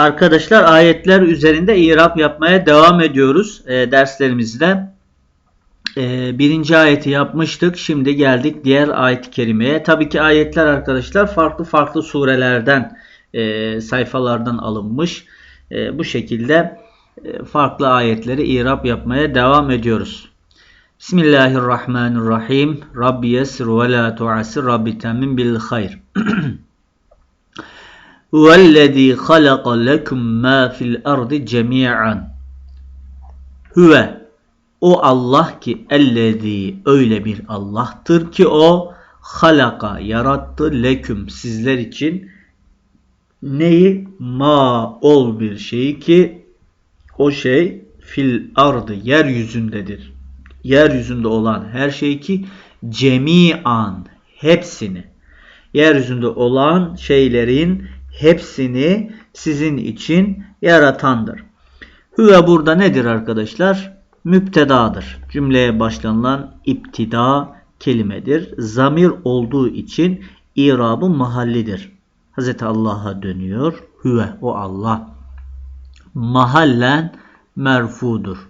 Arkadaşlar ayetler üzerinde irap yapmaya devam ediyoruz e, derslerimizde. E, birinci ayeti yapmıştık. Şimdi geldik diğer ayet-i kerimeye. Tabii ki ayetler arkadaşlar farklı farklı surelerden, e, sayfalardan alınmış. E, bu şekilde e, farklı ayetleri irap yapmaya devam ediyoruz. Bismillahirrahmanirrahim. Rabbi yesir ve la tuasir. Rabbi temin bil hayr. Huvellezî halaka lekum mâ fil ardı cemi'an. Huve o Allah ki ellezî öyle bir Allah'tır ki o halaka yarattı leküm sizler için neyi ma ol bir şeyi ki o şey fil ardı yeryüzündedir. Yeryüzünde olan her şey ki cemi'an hepsini yeryüzünde olan şeylerin hepsini sizin için yaratandır. Hüve burada nedir arkadaşlar? Müptedadır. Cümleye başlanılan iptida kelimedir. Zamir olduğu için irabı mahallidir. Hz. Allah'a dönüyor. Hüve o Allah. Mahallen merfudur.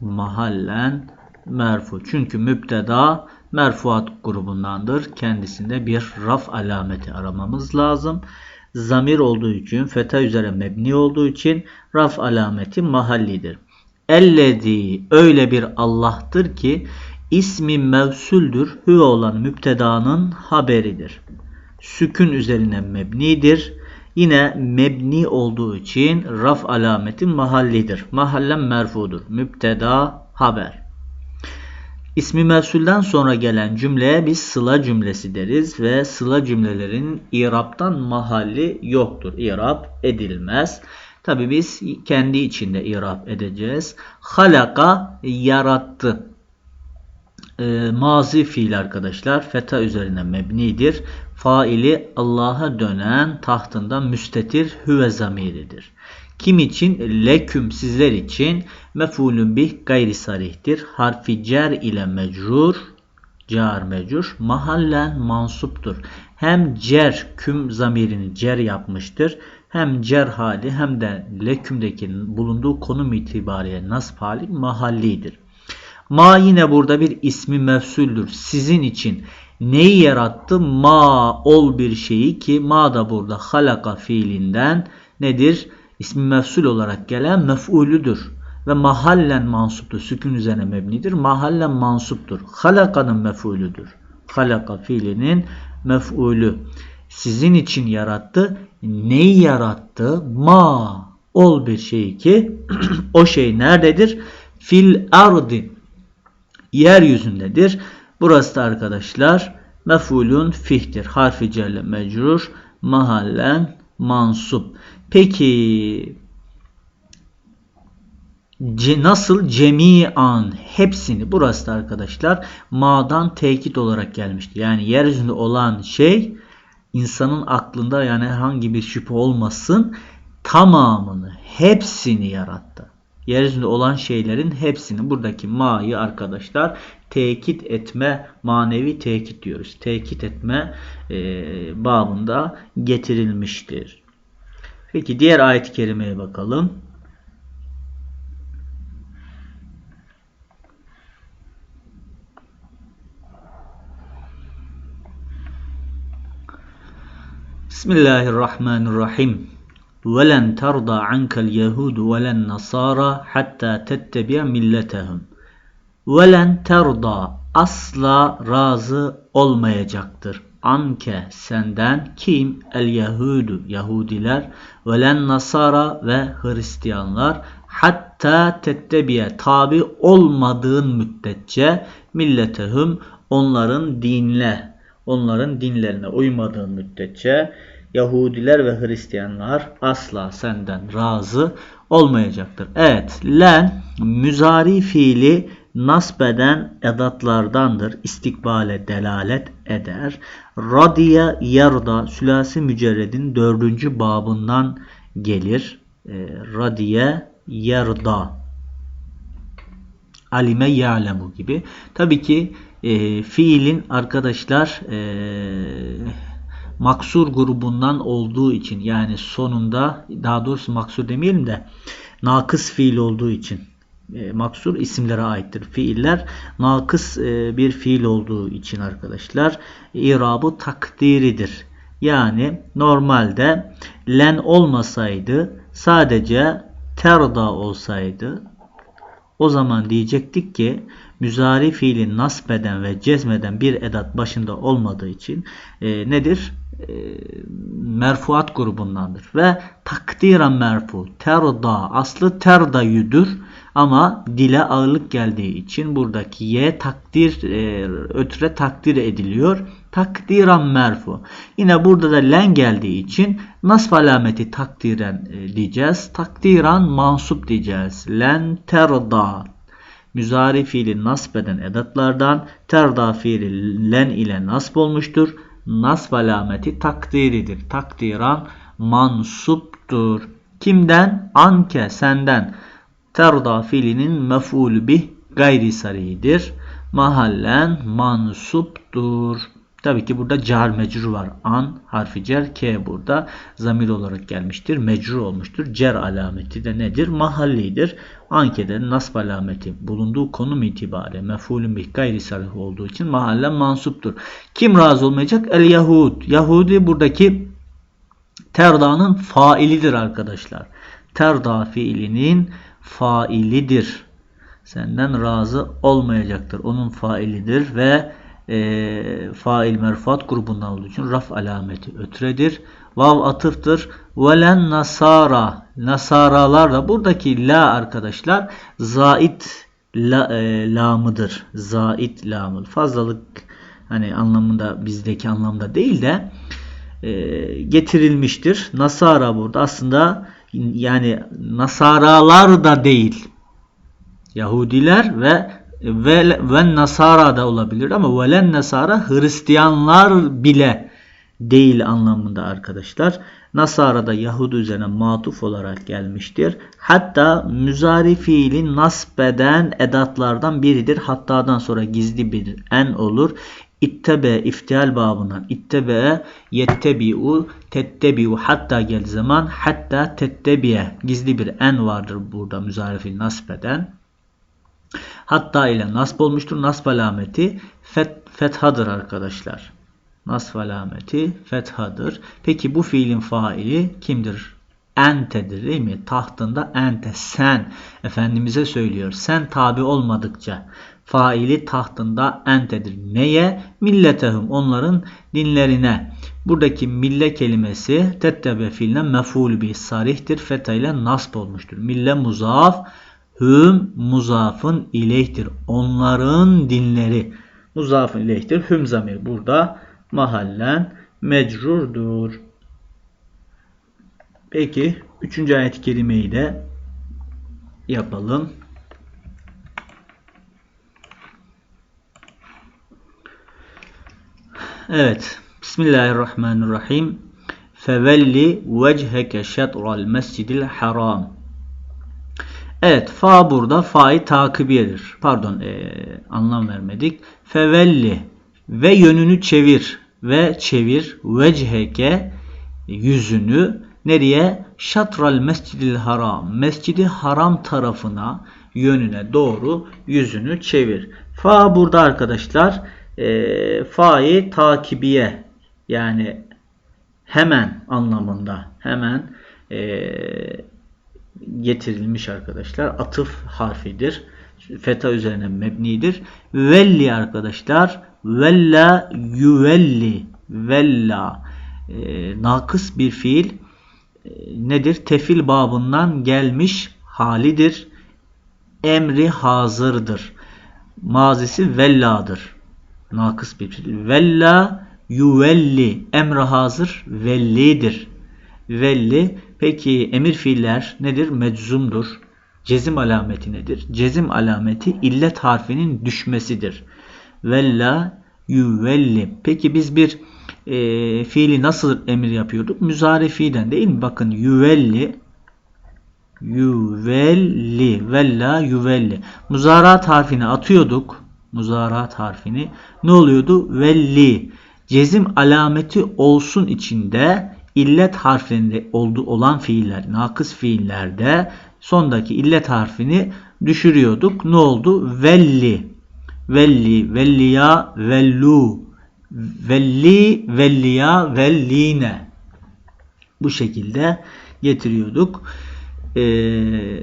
Mahallen merfu. Çünkü müpteda merfuat grubundandır. Kendisinde bir raf alameti aramamız lazım. Zamir olduğu için, feta üzere mebni olduğu için raf alameti mahallidir. Ellezi öyle bir Allah'tır ki ismi mevsuldür. Hüve olan müptedanın haberidir. Sükün üzerine mebnidir. Yine mebni olduğu için raf alameti mahallidir. Mahallen merfudur. Müpteda haber. İsmi mevsulden sonra gelen cümleye biz sıla cümlesi deriz ve sıla cümlelerin iraptan mahalli yoktur. İrap edilmez. Tabi biz kendi içinde irap edeceğiz. Halaka yarattı. E, mazi fiil arkadaşlar feta üzerine mebnidir. Faili Allah'a dönen tahtında müstetir hüve zamiridir. Kim için? Leküm sizler için mefulün bih gayri sarihtir. Harfi cer ile mecrur car mecrur mahallen mansuptur. Hem cer küm zamirini cer yapmıştır. Hem cer hali hem de lekümdeki bulunduğu konum itibariyle nasb hali mahallidir. Ma yine burada bir ismi mefsuldür. Sizin için neyi yarattı? Ma ol bir şeyi ki ma da burada halaka fiilinden nedir? İsmi mefsul olarak gelen mef'ulüdür. Ve mahallen mansuptur. Sükun üzerine mebnidir. Mahallen mansuptur. Halaka'nın mef'ulüdür. Halaka fiilinin mef'ulü. Sizin için yarattı. Neyi yarattı? Ma. Ol bir şey ki o şey nerededir? Fil ardi. Yeryüzündedir. Burası da arkadaşlar mef'ulun fihtir. Harfi celle mecrur. Mahallen mansup. Peki nasıl cemian hepsini burası da arkadaşlar ma'dan tekit olarak gelmişti. Yani yeryüzünde olan şey insanın aklında yani herhangi bir şüphe olmasın tamamını hepsini yarattı. Yeryüzünde olan şeylerin hepsini buradaki ma'yı arkadaşlar tekit etme manevi tekit diyoruz. Tekit etme e, babında getirilmiştir. Peki diğer ayet-i kerimeye bakalım. Bismillahirrahmanirrahim. وَلَنْ تَرْضَى عَنْكَ الْيَهُودُ وَلَا النَّصَارَى حَتَّى تَتَّبِعَ مِلَّتَهُمْ وَلَنْ تَرْضَى Asla razı olmayacaktır anke senden kim el Yahudu Yahudiler velen Nasara ve Hristiyanlar hatta tettebiye tabi olmadığın müddetçe milletehum onların dinle onların dinlerine uymadığın müddetçe Yahudiler ve Hristiyanlar asla senden razı olmayacaktır. Evet, len müzari fiili nasbeden edatlardandır. İstikbale delalet eder. Radiye yarda sülasi mücerredin dördüncü babından gelir. E, radiye yarda alime ya'lemu gibi. Tabii ki e, fiilin arkadaşlar e, maksur grubundan olduğu için yani sonunda daha doğrusu maksur demeyelim de nakıs fiil olduğu için e, maksur isimlere aittir. Fiiller nakıs e, bir fiil olduğu için arkadaşlar irabı takdiridir. Yani normalde len olmasaydı sadece terda olsaydı o zaman diyecektik ki müzari fiili nasbeden ve cezmeden bir edat başında olmadığı için e, nedir? E, merfuat grubundandır. Ve takdiren merfu. Terda aslı terdayüdür. Ama dile ağırlık geldiği için buradaki ye takdir e, ötüre takdir ediliyor. Takdiren merfu. Yine burada da len geldiği için nasb alameti takdiren e, diyeceğiz. Takdiran mansup diyeceğiz. Len terda müzari fiili nasb eden edatlardan terda fiili len ile nasb olmuştur. Nasb alameti takdiridir. Takdiran mansuptur. Kimden? Anke senden. Terda fiilinin mef'ul bih gayri saridir. Mahallen mansuptur. Tabii ki burada car mecrur var. An harfi cer K burada zamir olarak gelmiştir. Mecrur olmuştur. Cer alameti de nedir? Mahallidir. Anke'de nasb alameti bulunduğu konum itibariyle mef'ulün bih gayri sarih olduğu için mahallen mansuptur. Kim razı olmayacak? El Yahud. Yahudi buradaki terdanın failidir arkadaşlar. Terda fiilinin failidir. Senden razı olmayacaktır. Onun failidir ve e, fail merfuat grubundan olduğu için raf alameti ötredir. Vav atıftır. Velen nasara. Nasaralar da buradaki la arkadaşlar zait la, e, lamıdır. Zait lamı. Fazlalık hani anlamında bizdeki anlamda değil de e, getirilmiştir. Nasara burada aslında yani Nasaralar da değil. Yahudiler ve ve, ve Nasara da olabilir ama velen Nasara Hristiyanlar bile değil anlamında arkadaşlar. Nasara da Yahudi üzerine matuf olarak gelmiştir. Hatta müzari fiilin nasbeden edatlardan biridir. Hattadan sonra gizli bir en olur. İttebe iftial babından ittebe yettebi'u tettebi'u hatta gel zaman hatta tettebi'e gizli bir en vardır burada müzarifil nasbeden. Hatta ile nasb olmuştur. Nasb alameti fet, fethadır arkadaşlar. Nasb alameti fethadır. Peki bu fiilin faili kimdir? Entedir değil mi? Tahtında ente sen Efendimiz'e söylüyor. Sen tabi olmadıkça faili tahtında entedir. Neye? Milletehum onların dinlerine. Buradaki mille kelimesi tettebe fiiline meful bir sarihtir. Feta ile nasb olmuştur. Mille muzaf hüm muzafın ileyhtir. Onların dinleri muzafın ileyhtir. Hüm zamir burada mahallen mecrurdur. Peki üçüncü ayet-i kerimeyi de yapalım. Evet. Bismillahirrahmanirrahim. Fevelli vecheke şetral mescidil haram. Evet. Fa burada fa'yı takibiyedir. Pardon. E, anlam vermedik. Fevelli ve yönünü çevir ve çevir vecheke yüzünü nereye? Şatral mescidil haram. Mescidi haram tarafına yönüne doğru yüzünü çevir. Fa burada arkadaşlar e, fa'yı takibiye yani hemen anlamında hemen e, getirilmiş arkadaşlar. Atıf harfidir. Feta üzerine mebnidir. Velli arkadaşlar. Vella yuvelli. Vella. E, nakıs bir fiil nedir? Tefil babından gelmiş halidir. Emri hazırdır. Mazisi velladır nakıs bir fiil. Vella yuvelli emre hazır vellidir. Velli peki emir fiiller nedir? Meczumdur. Cezim alameti nedir? Cezim alameti illet harfinin düşmesidir. Vella yuvelli. Peki biz bir e, fiili nasıl emir yapıyorduk? Müzari fiilden değil mi? Bakın yuvelli yuvelli vella yuvelli. Muzarat harfini atıyorduk muzarat harfini ne oluyordu? Velli. Cezim alameti olsun içinde illet harflerinde oldu olan fiiller, nakıs fiillerde sondaki illet harfini düşürüyorduk. Ne oldu? Velli, velli, velliya, vellu, velli, velliya, velline. Bu şekilde getiriyorduk. Ee,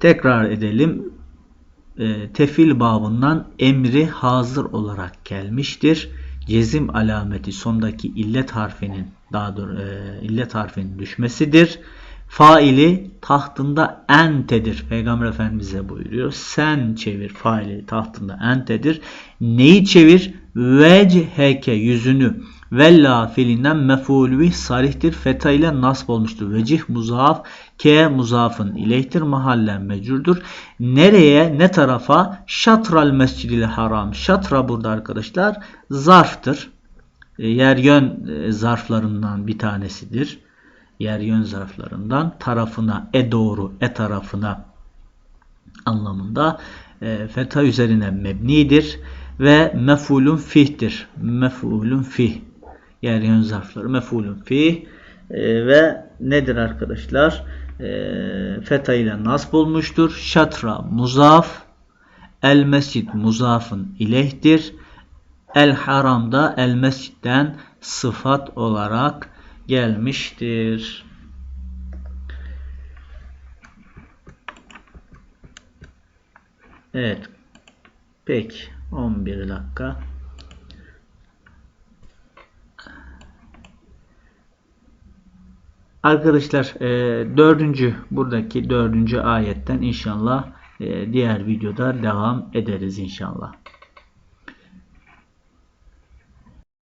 tekrar edelim. Ee, tefil babından emri hazır olarak gelmiştir. Cezim alameti sondaki illet harfinin daha doğrusu e, illet harfinin düşmesidir. Faili tahtında entedir. Peygamber Efendimiz'e buyuruyor. Sen çevir faili tahtında entedir. Neyi çevir? Vecheke yüzünü. Vella filinden mefulü sarihtir. Feta ile nasb olmuştur. Vecih muzaf ke muzafın ileyhtir. Mahallen mecurdur. Nereye? Ne tarafa? Şatral mescidil haram. Şatra burada arkadaşlar zarftır. E, yer yön e, zarflarından bir tanesidir. Yer yön zarflarından tarafına e doğru e tarafına anlamında e, feta üzerine mebnidir ve mefulun fih'tir. Mefulun fih. Yer yön zarfları mefulun fih e, ve nedir arkadaşlar? E, feta ile nasb olmuştur. Şatra muzaf el mescid muzafın ilehtir. El haramda el mescitten sıfat olarak gelmiştir. Evet. Peki. 11 dakika. Arkadaşlar e, dördüncü buradaki dördüncü ayetten inşallah e, diğer videoda devam ederiz inşallah.